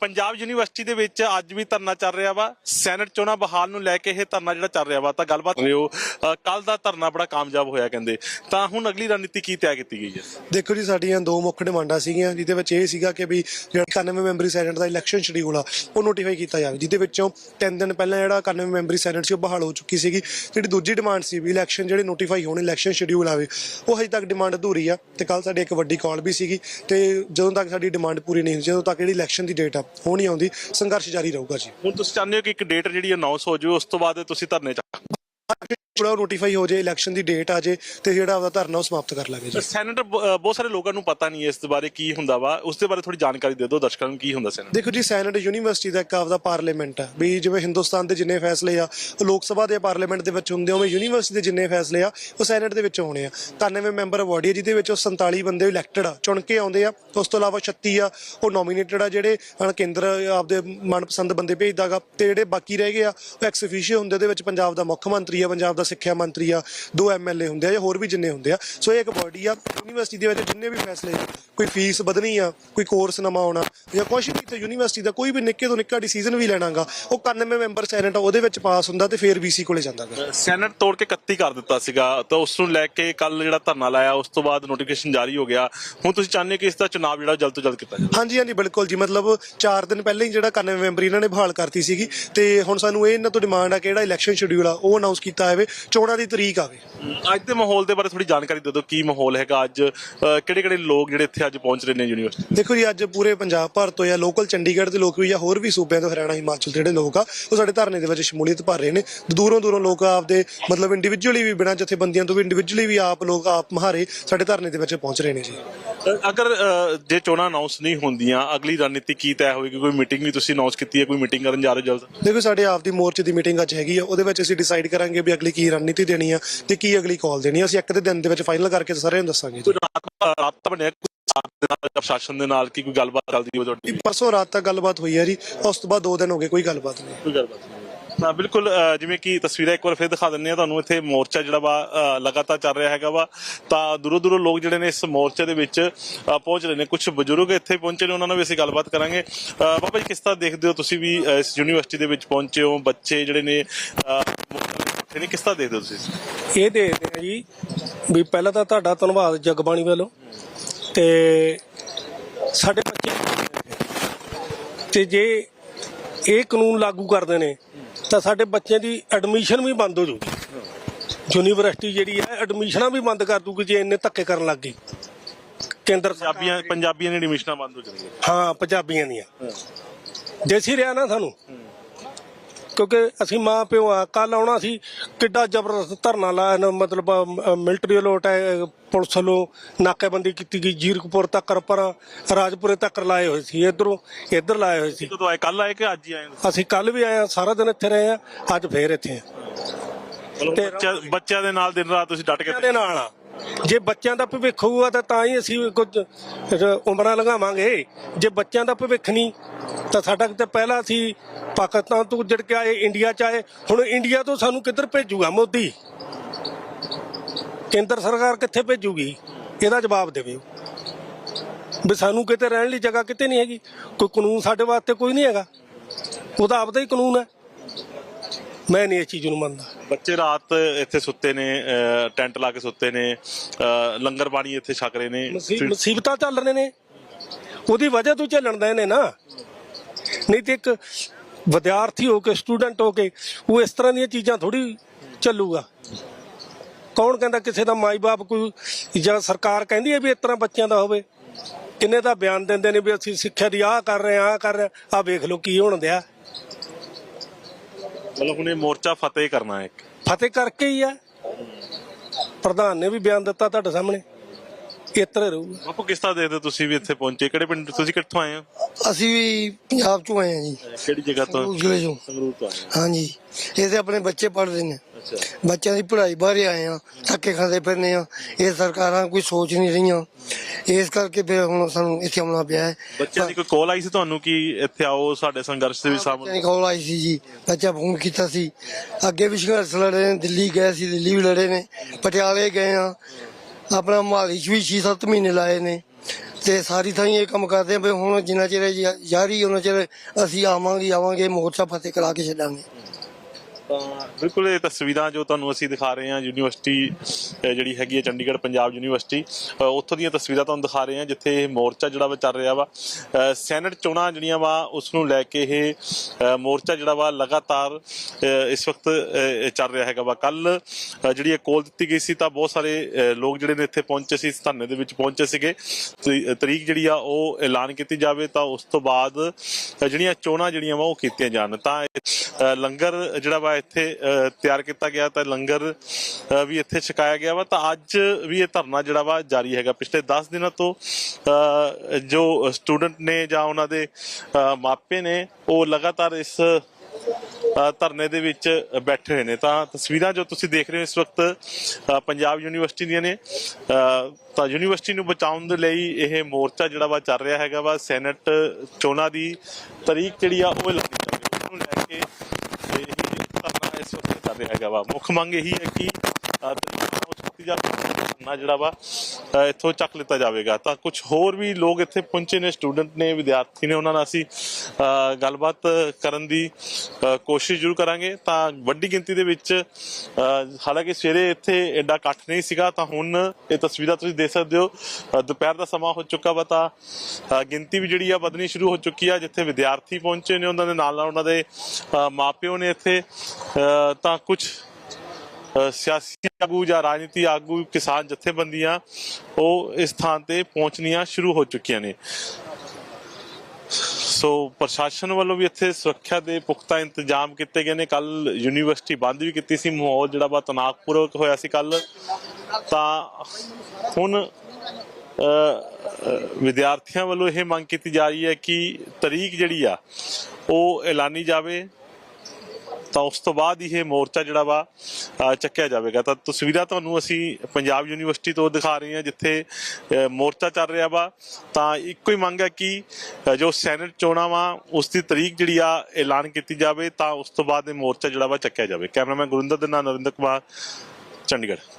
Punjab university ਦੇ ਵਿੱਚ ਅੱਜ ਵੀ ਧਰਨਾ ਚੱਲ ਰਿਹਾ ਵਾ। ਸੈਨੇਟ ਚੋਣਾਂ ਬਹਾਲ ਨੂੰ ਲੈ ਕੇ ਇਹ ਧਰਨਾ ਜਿਹੜਾ ਚੱਲ ਰਿਹਾ ਵਾ ਤਾਂ ਗੱਲਬਾਤ ਰਿਓ ਕੱਲ ਦਾ ਧਰਨਾ ਬੜਾ ਕਾਮਯਾਬ ਹੋਇਆ ਕਹਿੰਦੇ। ਤਾਂ ਹੁਣ ਅਗਲੀ ਰਣਨੀਤੀ ਕੀ ਤਿਆਰ ਕੀਤੀ ਗਈ ਹੈ? ਦੇਖੋ ਜੀ ਸਾਡੀਆਂ ਦੋ ਮੁੱਖ ਡਿਮਾਂਡਾਂ ਸੀਗੀਆਂ ਜਿਹਦੇ ਵਿੱਚ ਇਹ ਸੀਗਾ ਕਿ ਵੀ ਜਿਹੜਾ 91 ਮੈਂਬਰੀ ਸੈਨੇਟ ਦਾ ਇਲੈਕਸ਼ਨ ਸ਼ਡਿਊਲ ਆ ਉਹ ਨੋਟੀਫਾਈ ਕੀਤਾ ਜਾਵੇ ਜਿਹਦੇ ਵਿੱਚੋਂ 3 ਦਿਨ ਪਹਿਲਾਂ ਜਿਹੜਾ 91 ਮੈਂਬਰੀ ਸੈਨੇਟ ਸੀ ਉਹ ਬਹਾਲ ਹੋ ਚੁੱਕੀ ਸੀਗੀ। ਜਿਹੜੀ ਦੂਜੀ ਡਿਮਾਂਡ ਸੀ ਵੀ ਇਲੈਕਸ਼ਨ ਜਿਹੜੇ ਨੋਟੀਫਾਈ ਹੋਣ ਇਲੈਕਸ਼ਨ ਸ਼ਡਿਊਲ ਆਵੇ ਉਹ ਹਜੇ ਤੱਕ ਡਿਮਾਂਡ ਅਧੂਰੀ ਆ। ਤੇ ਕੱਲ ਸਾਡੀ ਇੱਕ ਵੱਡੀ ਕਾਲ ਵੀ ਸੀਗੀ ਤੇ ਜਦੋਂ ਤੱਕ ਸਾਡੀ ਡਿਮਾਂਡ ਪੂਰੀ ਨਹੀਂ ਹੁੰਦੀ ਜਦੋਂ ਤੱਕ ਜਿਹੜੀ ਇਲੈਕਸ਼ਨ ਦੀ ਡੇਟ ਆ ਉਹ ਨਹੀਂ ਆਉਂਦੀ, ਸੰਘਰਸ਼ ਜਾਰੀ ਰਹੂਗਾ ਜੀ। ਹੁਣ ਤੁਸੀਂ ਚਾਹੁੰਦੇ ਹੋ ਕਿ ਇੱਕ ਡੇਟ ਜਿਹੜੀ ਅਨਾਉਂਸ ਹੋ ਜਾਵੇ, ਉਸ ਤੋਂ ਬਾਅਦ ਤੁਸੀਂ ਧਰਨੇ ਚ ਪੂਰਾ ਨੋਟੀਫਾਈ ਹੋ ਜਾਏ ਇਲੈਕਸ਼ਨ ਦੀ ਡੇਟ ਆ ਜੇ ਤੇ ਜਿਹੜਾ ਉਹਦਾ ਧਰਨਾ ਉਹ ਸਮਾਪਤ ਕਰ ਲਾਂਗੇ ਜੀ। ਸੈਨੇਟ ਬ- ਅ, ਬਹੁਤ ਸਾਰੇ ਲੋਕਾਂ ਨੂੰ ਪਤਾ ਨਹੀਂ ਇਸ ਦੇ ਬਾਰੇ ਕੀ ਹੁੰਦਾ ਵਾ। ਉਸ ਦੇ ਬਾਰੇ ਥੋੜੀ ਜਾਣਕਾਰੀ ਦੇ ਦਿਓ ਦਰਸ਼ਕਾਂ ਨੂੰ ਕੀ ਹੁੰਦਾ ਸੈਨੇਟ ਦੇਖੋ ਜੀ ਸੈਨੇਟ ਯੂਨੀਵਰਸਿਟੀ ਦਾ ਇੱਕ ਆਪਦਾ ਪਾਰਲੀਮੈਂਟ ਆ। ਵੀ ਜਿਵੇਂ ਹਿੰਦੁਸਤਾਨ ਦੇ ਜਿੰਨੇ ਫੈਸਲੇ ਆ ਉਹ ਲੋਕ ਸਭਾ ਦੇ ਪਾਰਲੀਮੈਂਟ ਦੇ ਵਿੱਚ ਹੁੰਦੇ ਆ, ਉਵੇਂ ਯੂਨੀਵਰਸਿਟੀ ਦੇ ਜਿੰਨੇ ਫੈਸਲੇ ਆ ਉਹ ਸੈਨੇਟ ਦੇ ਵਿੱਚ ਹੋਣੇ ਆ। 91 ਮੈਂਬਰ ਬੋਡੀ ਆ ਜਿਹਦੇ ਵਿੱਚ ਉਹ 47 ਬੰਦੇ ਇਲੈਕਟਡ ਆ ਚੁਣ ਕੇ ਆਉਂਦੇ ਆ। ਉਸ ਤੋਂ ਇਲਾਵਾ 36 ਆ ਉਹ ਨੋਮੀਨੇਟਡ ਆ ਜਿਹੜੇ ਹੁਣ ਕੇਂਦਰ ਆਪਦੇ ਮਨਪਸੰਦ ਬੰਦੇ ਭੇਜਦਾਗਾ ਤੇ ਜਿਹੜੇ ਬਾਕੀ ਰਹਿ ਗਏ ਆ ਉਹ ਐਕਸ ਅਫੀਸ਼ੀਓ ਹੁੰਦੇ ਉਹਦੇ ਵਿੱਚ ਪੰਜਾਬ ਦਾ ਮੁੱਖ ਮੰਤਰੀ ਆ ਪੰਜਾਬ ਦਾ ਸਿੱਖਿਆ ਮੰਤਰੀ ਆ ਦੋ ਐਮਐਲਏ ਹੁੰਦੇ ਆ ਜਾਂ ਹੋਰ ਵੀ ਜਿੰਨੇ ਹੁੰਦੇ ਆ। ਸੋ ਇਹ ਇੱਕ ਬੋਡੀ ਆ ਯੂਨੀਵਰਸਿਟੀ ਦੇ ਵਿੱਚ ਜਿੰਨੇ ਵੀ ਫੈਸਲੇ ਕੋਈ ਫੀਸ ਵਧਣੀ ਆ ਕੋਈ ਕੋਰਸ ਨਵਾਂ ਆਉਣਾ ਜਾਂ ਕੁਝ ਵੀ ਤੇ ਯੂਨੀਵਰਸਿਟੀ ਦਾ ਕੋਈ ਵੀ ਨਿੱਕੇ ਤੋਂ ਨਿੱਕਾ ਡਿਸੀਜਨ ਵੀ ਲੈਣਾਗਾ ਉਹ 91 ਮੈਂਬਰ ਸੈਨੇਟ ਆ ਉਹਦੇ ਵਿੱਚ ਪਾਸ ਹੁੰਦਾ ਤੇ ਫੇਰ ਵੀਸੀ ਕੋਲੇ ਜਾਂਦਾਗਾ। ਸੈਨੇਟ ਤੋੜ ਕੇ 31 ਕਰ ਦਿੱਤਾ ਸੀਗਾ ਤਾਂ ਉਸ ਨੂੰ ਲੈ ਕੇ ਕੱਲ ਜਿਹੜਾ ਧਰਨਾ ਲਾਇਆ ਉਸ ਤੋਂ ਬਾਅਦ ਨੋਟੀਫਿਕੇਸ਼ਨ ਜਾਰੀ ਹੋ ਗਿਆ। ਹੁਣ ਤੁਸੀਂ ਚਾਹੁੰਦੇ ਕਿ ਇਸ ਦਾ ਚੁਣਾਵ ਜਿਹੜਾ ਜਲਦ ਤੋਂ ਜਲਦ ਕੀਤਾ ਜਾਵੇ? ਹਾਂਜੀ ਹਾਂਜੀ ਬਿਲਕੁਲ ਜੀ ਮਤਲਬ 4 ਦਿਨ ਪਹਿਲਾਂ ਹੀ ਜਿਹੜਾ 91 ਮੈਂਬਰ ਇਹਨਾਂ ਨੇ ਬਹਾਲ ਕਰਤੀ ਸੀਗੀ ਤੇ ਹੁਣ ਸਾਨੂੰ ਇਹ ਇਹਨਾਂ ਤੋਂ ਡਿਮਾਂਡ ਆ ਕਿ ਜਿਹੜਾ ਇਲੈਕਸ਼ਨ ਸ਼ਡਿਊਲ ਆ ਉਹ ਅਨਾਉਂਸ ਕੀਤਾ ਜਾਵੇ ਚੋਣਾਂ ਦੀ ਤਰੀਕ ਆਵੇ ਅੱਜ ਦੇ ਮਾਹੌਲ ਦੇ ਬਾਰੇ ਥੋੜੀ ਜਾਣਕਾਰੀ ਦੇ ਦਿਓ ਕੀ ਮਾਹੌਲ ਹੈਗਾ ਅੱਜ ਕਿਹੜੇ ਕਿਹੜੇ ਲੋਕ ਜਿਹੜੇ ਇੱਥੇ ਅੱਜ ਪਹੁੰਚ ਰਹੇ ਨੇ ਯੂਨੀਵਰਸਿਟੀ? ਦੇਖੋ ਜੀ ਅੱਜ ਪੂਰੇ ਪੰਜਾਬ ਭਰ ਤੋਂ ਜਾਂ ਲੋਕਲ ਚੰਡੀਗੜ੍ਹ ਦੇ ਲੋਕ ਵੀ ਜਾਂ ਹੋਰ ਵੀ ਸੂਬਿਆਂ ਤੋਂ ਹਰਿਆਣਾ ਹਿਮਾਚਲ ਦੇ ਜਿਹੜੇ ਲੋਕ ਆ ਉਹ ਸਾਡੇ ਧਰਨੇ ਦੇ ਵਿੱਚ ਸ਼ਮੂਲੀਅਤ ਭਰ ਰਹੇ ਨੇ। ਦੂਰੋਂ ਦੂਰੋਂ ਲੋਕ ਆਪਦੇ ਮਤਲਬ ਇੰਡੀਵਿਜੂਅਲੀ ਵੀ ਬਿਨਾਂ ਜਥੇਬੰਦੀਆਂ ਤੋਂ ਵੀ ਇੰਡੀਵਿਜੂਅਲੀ ਵੀ ਆਪ ਲੋਕ ਆਪ ਮਹਾਰੇ ਸਾਡੇ ਧਰਨੇ ਦੇ ਵਿੱਚ ਪਹੁੰਚ ਰਹੇ ਨੇ ਜੀ। ਅਗਰ ਜੇ ਚੋਣਾਂ ਅਨਾਉਂਸ ਨਹੀਂ ਹੁੰਦੀਆਂ ਅਗਲੀ ਰਣਨੀਤੀ ਕੀ ਤੈਅ ਹੋਏਗੀ? ਕੋਈ ਮੀਟਿੰਗ ਵੀ ਤੁਸੀਂ ਅਨਾਉਂਸ ਕੀਤੀ ਹੈ ਕੋਈ ਮੀਟਿੰਗ ਕਰਨ ਜਾ ਰਹੇ ਹੋ ਜਲਦ? ਦੇਖੋ ਸਾਡੇ ਆਪ ਦੀ ਮੋਰਚੇ ਦੀ ਮੀਟਿੰਗ ਅੱਜ ਹੈਗੀ ਆ ਉਹਦੇ ਵਿੱਚ ਅਸੀਂ ਡਿਸਾਈਡ ਕਰਾਂਗੇ ਵੀ ਅਗਲੀ ਕੀ ਰਣਨੀਤੀ ਦੇਣੀ ਆ ਤੇ ਕੀ ਅਗਲੀ ਕਾਲ ਦੇਣੀ ਆ? ਅਸੀਂ ਇੱਕ ਦੇ ਦਿਨ ਦੇ ਵਿੱਚ ਫਾਈਨਲ ਕਰਕੇ ਸਾਰਿਆਂ ਨੂੰ ਦੱਸਾਂਗੇ ਕੋਈ ਰਾਤ ਰਾਤ ਬਣਿਆ ਪ੍ਰਸ਼ਾਸਨ ਦੇ ਨਾਲ ਕੀ ਕੋਈ ਗੱਲਬਾਤ ਚੱਲਦੀ ਹੋਵੇ ਤੁਹਾਡੀ? ਪਰਸੋਂ ਰਾਤ ਤੱਕ ਗੱਲਬਾਤ ਹੋਈ ਆ ਜੀ ਉਸ ਤੋਂ ਬਾਅਦ 2 ਦਿਨ ਹੋ ਗਏ ਕੋਈ ਗੱਲਬਾਤ ਨਹੀਂ। ਕੋਈ ਗੱਲਬਾਤ ਨਹੀਂ ਤਾਂ ਬਿਲਕੁਲ ਜਿਵੇਂ ਕਿ ਤਸਵੀਰਾਂ ਇੱਕ ਵਾਰ ਫਿਰ ਦਿਖਾ ਦਿੰਨੇ ਆ ਤੁਹਾਨੂੰ ਇੱਥੇ ਮੋਰਚਾ ਜਿਹੜਾ ਵਾ ਲਗਾਤਾਰ ਚੱਲ ਰਿਹਾ ਹੈਗਾ ਵਾ। ਤਾਂ ਦੂਰੋਂ ਦੂਰੋਂ ਲੋਕ ਜਿਹੜੇ ਨੇ ਇਸ ਮੋਰਚੇ ਦੇ ਵਿੱਚ ਪਹੁੰਚ ਰਹੇ ਨੇ। ਕੁਝ ਬਜ਼ੁਰਗ ਇੱਥੇ ਪਹੁੰਚੇ ਨੇ ਉਹਨਾਂ ਨਾਲ ਵੀ ਅਸੀਂ ਗੱਲਬਾਤ ਕਰਾਂਗੇ। ਬਾਬਾ ਜੀ ਕਿਸ ਤਰ੍ਹਾਂ ਦੇਖਦੇ ਹੋ ਤੁਸੀਂ ਵੀ ਇਸ ਯੂਨੀਵਰਸਿਟੀ ਦੇ ਵਿੱਚ ਪਹੁੰਚੇ ਹੋ? ਬੱਚੇ ਜਿਹੜੇ ਨੇ ਅ, ਮੋਰਚੇ ਨੇ ਕਿਸ ਤਰ੍ਹਾਂ ਦੇਖਦੇ ਹੋ ਤੁਸੀਂ? ਇਹ ਦੇਖਦੇ ਆ ਜੀ ਵੀ ਪਹਿਲਾਂ ਤਾਂ ਤੁਹਾਡਾ ਧੰਨਵਾਦ ਜਗਬਾਣੀ ਵੱਲੋਂ ਤੇ ਸਾਡੇ ਬੱਚੇ ਤੇ ਜੇ ਇਹ ਕਾਨੂੰਨ ਲਾਗੂ ਕਰਦੇ ਨੇ ਤਾਂ ਸਾਡੇ ਬੱਚਿਆਂ ਦੀ ਐਡਮਿਸ਼ਨ ਵੀ ਬੰਦ ਹੋ ਜੂਗੀ ਯੂਨੀਵਰਸਿਟੀ ਜਿਹੜੀ ਹੈ ਐਡਮਿਸ਼ਨਾਂ ਵੀ ਬੰਦ ਕਰ ਦੂਗੀ ਜੇ ਇੰਨੇ ਧੱਕੇ ਕਰਨ ਲੱਗ ਗਈ। ਕੇਂਦਰ ਪੰਜਾਬੀਆਂ ਪੰਜਾਬੀਆਂ ਦੀ ਐਡਮਿਸ਼ਨਾਂ ਬੰਦ ਹੋ ਜਾਣਗੀਆਂ। ਹਾਂ ਪੰਜਾਬੀਆਂ ਦੀਆਂ। ਦੇਸੀ ਰਿਆ ਨਾ ਸਾਨੂੰ। ਕਿਉਂਕਿ ਅਸੀਂ ਮਾਂ ਪਿਓ ਆ ਕੱਲ ਆਉਣਾ ਸੀ ਕਿੱਡਾ ਜ਼ਬਰਦਸਤ ਧਰਨਾ ਲਾਇਆ ਨਾ ਮਤਲਬ ਮਿਲਟਰੀ ਲੋਟ ਹੈ ਪੁਲਿਸ ਵੱਲੋਂ ਨਾਕੇਬੰਦੀ ਕੀਤੀ ਗਈ ਜੀਰਕਪੁਰ ਤੱਕ ਪਰ ਰਾਜਪੁਰੇ ਤੱਕ ਲਾਏ ਹੋਏ ਸੀ ਇਧਰੋਂ ਇੱਧਰ ਲਾਏ ਹੋਏ ਸੀ। ਕਦੋਂ ਆਏ? ਕੱਲ ਆਏ ਕਿ ਅੱਜ ਹੀ ਆਏ? ਅਸੀਂ ਕੱਲ ਵੀ ਆਏ ਆ ਸਾਰਾ ਦਿਨ ਇੱਥੇ ਰਹੇ ਆ ਅੱਜ ਫੇਰ ਇੱਥੇ ਬੱਚਿਆਂ ਦੇ ਨਾਲ ਦਿਨ ਰਾਤ ਤੁਸੀਂ ਡਟ ਕੇ ਦੇ ਨਾਲ ਆ। ਜੇ ਬੱਚਿਆਂ ਦਾ ਭਵਿੱਖ ਹੋਊਗਾ ਤਾਂ ਤਾਂ ਹੀ ਅਸੀਂ ਕੁਝ ਉਮਰਾਂ ਲੰਘਾਵਾਂਗੇ। ਜੇ ਬੱਚਿਆਂ ਦਾ ਭਵਿੱਖ ਨਹੀਂ, ਤਾਂ ਸਾਡਾ ਕਿਤੇ ਪਹਿਲਾਂ ਅਸੀਂ ਪਾਕਿਸਤਾਨ ਤੋਂ ਉੱਜੜ ਕੇ ਆਏ, ਇੰਡੀਆ ਚ ਆਏ, ਹੁਣ ਇੰਡੀਆ ਤੋਂ ਸਾਨੂੰ ਕਿੱਧਰ ਭੇਜੂਗਾ ਮੋਦੀ? ਕੇਂਦਰ ਸਰਕਾਰ ਕਿੱਥੇ ਭੇਜੂਗੀ? ਇਹਦਾ ਜਵਾਬ ਦੇਵੇ ਵੀ ਸਾਨੂੰ ਕਿਤੇ ਰਹਿਣ ਲਈ ਜਗ੍ਹਾ ਕਿਤੇ ਨਹੀਂ ਹੈਗੀ। ਕੋਈ ਕਾਨੂੰਨ ਸਾਡੇ ਵਾਸਤੇ ਕੋਈ ਨਹੀਂ ਹੈਗਾ। ਉਹਦਾ ਆਪਦਾ ਹੀ ਕਾਨੂੰਨ ਹੈ। ਮੈਂ ਨਹੀਂ ਇਸ ਚੀਜ਼ ਨੂੰ ਮੰਨਦਾ। ਬੱਚੇ ਰਾਤ ਇੱਥੇ ਸੁੱਤੇ ਨੇ ਅਹ ਟੈਂਟ ਲਾ ਕੇ ਸੁੱਤੇ ਨੇ ਅਹ ਲੰਗਰ ਪਾਣੀ ਇੱਥੇ ਛਕ ਰਹੇ ਨੇ। ਮੁਸੀ- ਮੁਸੀਬਤਾਂ ਚੱਲ ਰਹੇ ਨੇ। ਉਹਦੀ ਵਜ੍ਹਾ ਤੋਂ ਝੱਲਣ ਦੇ ਨੇ ਨਾ। ਨਹੀਂ ਤੇ ਇੱਕ ਵਿਦਿਆਰਥੀ ਹੋ ਕੇ ਸਟੂਡੈਂਟ ਹੋ ਕੇ ਉਹ ਇਸ ਤਰ੍ਹਾਂ ਦੀਆਂ ਚੀਜ਼ਾਂ ਥੋੜੀ ਚੱਲੂਗਾ ਕੌਣ ਕਹਿੰਦਾ ਕਿਸੇ ਦਾ ਮਾਈ-ਬਾਪ ਕੋਈ ਜਾਂ ਸਰਕਾਰ ਕਹਿੰਦੀ ਹੈ ਵੀ ਇਸ ਤਰ੍ਹਾਂ ਬੱਚਿਆਂ ਦਾ ਹੋਵੇ? ਕਿੰਨੇ ਦਾ ਬਿਆਨ ਦਿੰਦੇ ਨੇ ਵੀ ਅਸੀਂ ਸਿੱਖਿਆ ਦੀ ਆਹ ਕਰ ਰਹੇ ਆ ਆਹ ਕਰ ਰਹੇ ਆ ਵੇਖ ਲਓ ਕੀ ਹੋਣ ਦਿਆ। ਮਤਲਬ ਹੁਣ ਇਹ ਮੋਰਚਾ ਫਤਿਹ ਕਰਨਾ ਹੈ ਇੱਕ। ਫਤਿਹ ਕਰਕੇ ਹੀ ਆ। ਪ੍ਰਧਾਨ ਨੇ ਵੀ ਬਿਆਨ ਦਿੱਤਾ ਤੁਹਾਡੇ ਸਾਹਮਣੇ। ਇਤਰੇ ਰਹੂਗਾ। ਬਾਪੂ ਕਿਸ ਤਰ੍ਹਾਂ ਦੇਖਦੇ ਹੋ ਤੁਸੀਂ ਵੀ ਇੱਥੇ ਪਹੁੰਚੇ? ਕਿਹੜੇ ਪਿੰਡ ਤੁਸੀਂ ਕਿੱਥੋਂ ਆਏ ਹੋ? ਅਸੀਂ ਵੀ ਪੰਜਾਬ ਚੋਂ ਆਏ ਹਾਂ ਜੀ। ਕਿਹੜੀ ਜਗ੍ਹਾ ਤੋਂ? ਸੰਗਰੂਰ ਜ਼ਿਲ੍ਹੇ ਚੋਂ। ਸੰਗਰੂਰ ਤੋਂ ਆਏ ਹਾਂਜੀ। ਇਹਦੇ ਆਪਣੇ ਬੱਚੇ ਪੜ੍ਹਦੇ ਨੇ। ਅੱਛਾ। ਬੱਚਿਆਂ ਦੀ ਪੜ੍ਹਾਈ ਬਾਰੇ ਆਏ ਆ ਧੱਕੇ ਖਾਂਦੇ ਫਿਰਨੇ ਆ ਇਹ ਸਰਕਾਰਾਂ ਕੋਈ ਸੋਚ ਨਹੀਂ ਰਹੀਆਂ। ਇਸ ਕਰਕੇ ਫਿਰ ਹੁਣ ਸਾਨੂੰ ਇੱਥੇ ਆਉਣਾ ਪਿਆ ਹੈ। ਬੱਚਿਆਂ ਦੀ ਕੋਈ ਕਾਲ ਆਈ ਸੀ ਤੁਹਾਨੂੰ ਕਿ ਇੱਥੇ ਆਓ ਸਾਡੇ ਸੰਘਰਸ਼ ਦੇ ਵਿੱਚ ਬੱਚਿਆਂ ਸ਼ਾਮਲ ਦੀ ਕਾਲ ਆਈ ਸੀ ਜੀ। ਬੱਚਾ ਫੋਨ ਕੀਤਾ ਸੀ। ਅੱਗੇ ਵੀ ਸੰਘਰਸ਼ ਲੜੇ ਨੇ ਦਿੱਲੀ ਗਏ ਸੀ ਦਿੱਲੀ ਵੀ ਲੜੇ ਨੇ। ਪਟਿਆਲੇ ਗਏ ਆ ਆਪਣਾ ਮਹਾਲੀ ਚ ਵੀ 6-7 ਮਹੀਨੇ ਲਾਏ ਨੇ। ਤੇ ਸਾਰੀ ਥਾਂ ਹੀ ਇਹ ਕੰਮ ਕਰਦੇ ਆ ਵੀ ਹੁਣ ਜਿੰਨਾ ਚਿਰ ਇਹ ਜਾਰੀ ਉਹਨਾਂ ਚਿਰ ਅਸੀਂ ਆਵਾਂਗੇ ਆਵਾਂਗੇ ਮੋਰਚਾ ਫਤਿਹ ਕਰਾ ਕੇ ਛੱਡਾਂਗੇ। ਤਾਂ ਬਿਲਕੁਲ ਇਹ ਤਸਵੀਰਾਂ ਜੋ ਤੁਹਾਨੂੰ ਅਸੀਂ ਦਿਖਾ ਰਹੇ ਹਾਂ ਯੂਨੀਵਰਸਿਟੀ ਜਿਹੜੀ ਹੈਗੀ ਹੈ ਚੰਡੀਗੜ੍ਹ ਪੰਜਾਬ ਯੂਨੀਵਰਸਿਟੀ ਅਹ ਉੱਥੋਂ ਦੀਆਂ ਤਸਵੀਰਾਂ ਤੁਹਾਨੂੰ ਦਿਖਾ ਰਹੇ ਹਾਂ ਜਿੱਥੇ ਇਹ ਮੋਰਚਾ ਜਿਹੜਾ ਵਾ ਚੱਲ ਰਿਹਾ ਵਾ। ਅਹ ਸੈਨੇਟ ਚੋਣਾਂ ਜਿਹੜੀਆਂ ਵਾ ਉਸ ਨੂੰ ਲੈ ਕੇ ਇਹ ਅਹ ਮੋਰਚਾ ਜਿਹੜਾ ਵਾ ਲਗਾਤਾਰ ਅਹ ਇਸ ਵਕਤ ਅਹ ਚੱਲ ਰਿਹਾ ਹੈਗਾ ਵਾ। ਕੱਲ ਜਿਹੜੀ ਇਹ ਕੋਲ ਦਿੱਤੀ ਗਈ ਸੀ ਤਾਂ ਬਹੁਤ ਸਾਰੇ ਅਹ ਲੋਕ ਜਿਹੜੇ ਨੇ ਇੱਥੇ ਪਹੁੰਚੇ ਸੀ ਇਸ ਧਰਨੇ ਦੇ ਵਿੱਚ ਪਹੁੰਚੇ ਸੀਗੇ। ਤਰੀ- ਤਰੀਕ ਜਿਹੜੀ ਆ ਉਹ ਐਲਾਨ ਕੀਤੀ ਜਾਵੇ ਤਾਂ ਉਸ ਤੋਂ ਬਾਅਦ ਅਹ ਜਿਹੜੀਆਂ ਚੋਣਾਂ ਜਿਹੜੀਆਂ ਵਾ ਉਹ ਕੀਤੀਆਂ ਜਾਣ। ਤਾਂ ਇਹ, ਅਹ ਲੰਗਰ ਜਿਹੜਾ ਵਾ ਇੱਥੇ ਤਿਆਰ ਕੀਤਾ ਗਿਆ ਤਾਂ ਲੰਗਰ ਵੀ ਇੱਥੇ ਛਕਾਇਆ ਗਿਆ ਵਾ। ਤਾਂ ਅੱਜ ਵੀ ਇਹ ਧਰਨਾ ਜਿਹੜਾ ਵਾ ਜਾਰੀ ਹੈਗਾ। ਪਿਛਲੇ 10 ਦਿਨਾਂ ਤੋਂ ਜੋ ਸਟੂਡੈਂਟ ਨੇ ਜਾਂ ਉਹਨਾਂ ਦੇ ਮਾਪੇ ਨੇ ਉਹ ਲਗਾਤਾਰ ਇਸ ਧਰਨੇ ਦੇ ਵਿੱਚ ਬੈਠੇ ਹੋਏ ਨੇ। ਤਾਂ ਤਸਵੀਰਾਂ ਜੋ ਤੁਸੀਂ ਦੇਖ ਰਹੇ ਹੋ ਇਸ ਵਕਤ ਪੰਜਾਬ ਯੂਨੀਵਰਸਿਟੀ ਦੀਆਂ ਨੇ। ਅ, ਤਾਂ ਯੂਨੀਵਰਸਿਟੀ ਨੂੰ ਬਚਾਉਣ ਦੇ ਲਈ ਇਹ ਮੋਰਚਾ ਜਿਹੜਾ ਵਾ ਚੱਲ ਰਿਹਾ ਹੈਗਾ ਵਾ। ਸੈਨੇਟ ਚੋਣਾਂ ਦੀ ਤਰੀਕ ਜਿਹੜੀ ਆ ਉਹ ਐਲਾਨੀ ਜਾਵੇ ਉਹਨੂੰ ਲੈ ਕੇ ਇਹ ਧਰਨਾ ਇਸ ਵਕਤ ਚੱਲ ਰਿਹਾ ਹੈਗਾ ਵਾ। ਮੁੱਖ ਮੰਗ ਇਹੀ ਹੈ ਕਿ ਅ, ਤਰੀਕ ਜਿਹੜਾ ਵਾ ਇੱਥੋਂ ਚੱਕ ਲਿੱਤਾ ਜਾਵੇਗਾ। ਤਾਂ ਕੁਝ ਹੋਰ ਵੀ ਲੋਕ ਇੱਥੇ ਪਹੁੰਚੇ ਨੇ ਸਟੂਡੈਂਟ ਨੇ ਵਿਦਿਆਰਥੀ ਨੇ ਉਹਨਾਂ ਨਾਲ ਅਸੀਂ ਗੱਲਬਾਤ ਕਰਨ ਦੀ ਕੋਸ਼ਿਸ਼ ਜ਼ਰੂਰ ਕਰਾਂਗੇ। ਤਾਂ ਵੱਡੀ ਗਿਣਤੀ ਦੇ ਵਿੱਚ ਹਾਲਾਂਕਿ ਸਵੇਰੇ ਇੱਥੇ ਐਡਾ ਇਕੱਠ ਨਹੀਂ ਸੀਗਾ ਤਾਂ ਹੁਣ ਇਹ ਤਸਵੀਰਾਂ ਤੁਸੀਂ ਦੇਖ ਸਕਦੇ ਹੋ। ਦੁਪਹਿਰ ਦਾ ਸਮਾਂ ਹੋ ਚੁੱਕਾ ਵਾ ਤਾਂ ਗਿਣਤੀ ਵੀ ਜਿਹੜੀ ਆ ਵਧਣੀ ਸ਼ੁਰੂ ਹੋ ਚੁੱਕੀ ਆ ਜਿੱਥੇ ਵਿਦਿਆਰਥੀ ਪਹੁੰਚੇ ਨੇ ਉਹਨਾਂ ਦੇ ਨਾਲ ਨਾਲ ਉਹਨਾਂ ਦੇ ਅ, ਮਾਪਿਓ ਨੇ ਇੱਥੇ ਅ, ਤਾਂ ਕੁਝ ਸਿਆਸੀ ਆਗੂ ਜਾਂ ਰਾਜਨੀਤੀ ਆਗੂ ਕਿਸਾਨ ਜਥੇਬੰਦੀਆਂ ਉਹ ਇਸ ਥਾਂ ਤੇ ਪਹੁੰਚਣੀਆਂ ਸ਼ੁਰੂ ਹੋ ਚੁੱਕੀਆਂ ਨੇ। ਸੋ ਪ੍ਰਸ਼ਾਸਨ ਵੱਲੋਂ ਵੀ ਇੱਥੇ ਸੁਰੱਖਿਆ ਦੇ ਪੁਖਤਾ ਇੰਤਜ਼ਾਮ ਕੀਤੇ ਗਏ ਨੇ। ਕੱਲ ਯੂਨੀਵਰਸਿਟੀ ਬੰਦ ਵੀ ਕੀਤੀ ਸੀ। ਮਾਹੌਲ ਜਿਹੜਾ ਵਾ ਤਣਾਅਪੂਰਵਕ ਹੋਇਆ ਸੀ ਕੱਲ ਤਾਂ ਹੁਣ ਵਿਦਿਆਰਥੀਆਂ ਵੱਲੋਂ ਇਹ ਮੰਗ ਕੀਤੀ ਜਾ ਰਹੀ ਹੈ ਕਿ ਤਰੀਕ ਜਿਹੜੀ ਆ, ਉਹ ਐਲਾਨੀ ਜਾਵੇ। ਤਾਂ ਉਸ ਤੋਂ ਬਾਅਦ ਇਹ ਮੋਰਚਾ ਜਿਹੜਾ ਵਾ ਚੱਕਿਆ ਜਾਵੇਗਾ। ਤਾਂ ਤਸਵੀਰਾਂ ਤੁਹਾਨੂੰ ਅਸੀਂ ਪੰਜਾਬ ਯੂਨੀਵਰਸਿਟੀ ਤੋਂ ਦਿਖਾ ਰਹੇ ਹਾਂ, ਜਿੱਥੇ ਮੋਰਚਾ ਚੱਲ ਰਿਹਾ ਵਾ। ਤਾਂ ਇੱਕੋ ਹੀ ਮੰਗ ਹੈ ਕਿ ਜੋ ਸੈਨੇਟ ਚੋਣਾਂ ਵਾ, ਉਸ ਦੀ ਤਰੀਕ ਜਿਹੜੀ ਆ, ਐਲਾਨ ਕੀਤੀ ਜਾਵੇ, ਤਾਂ ਉਸ ਤੋਂ ਬਾਅਦ ਇਹ ਮੋਰਚਾ ਜਿਹੜਾ ਵਾ ਚੱਕਿਆ ਜਾਵੇ। ਕੈਮਰਾਮੈਨ ਗੁਰਿੰਦਰ ਦੇ ਨਾਲ ਨਰਿੰਦਰ ਕੁਮਾਰ, ਚੰਡੀਗੜ੍ਹ।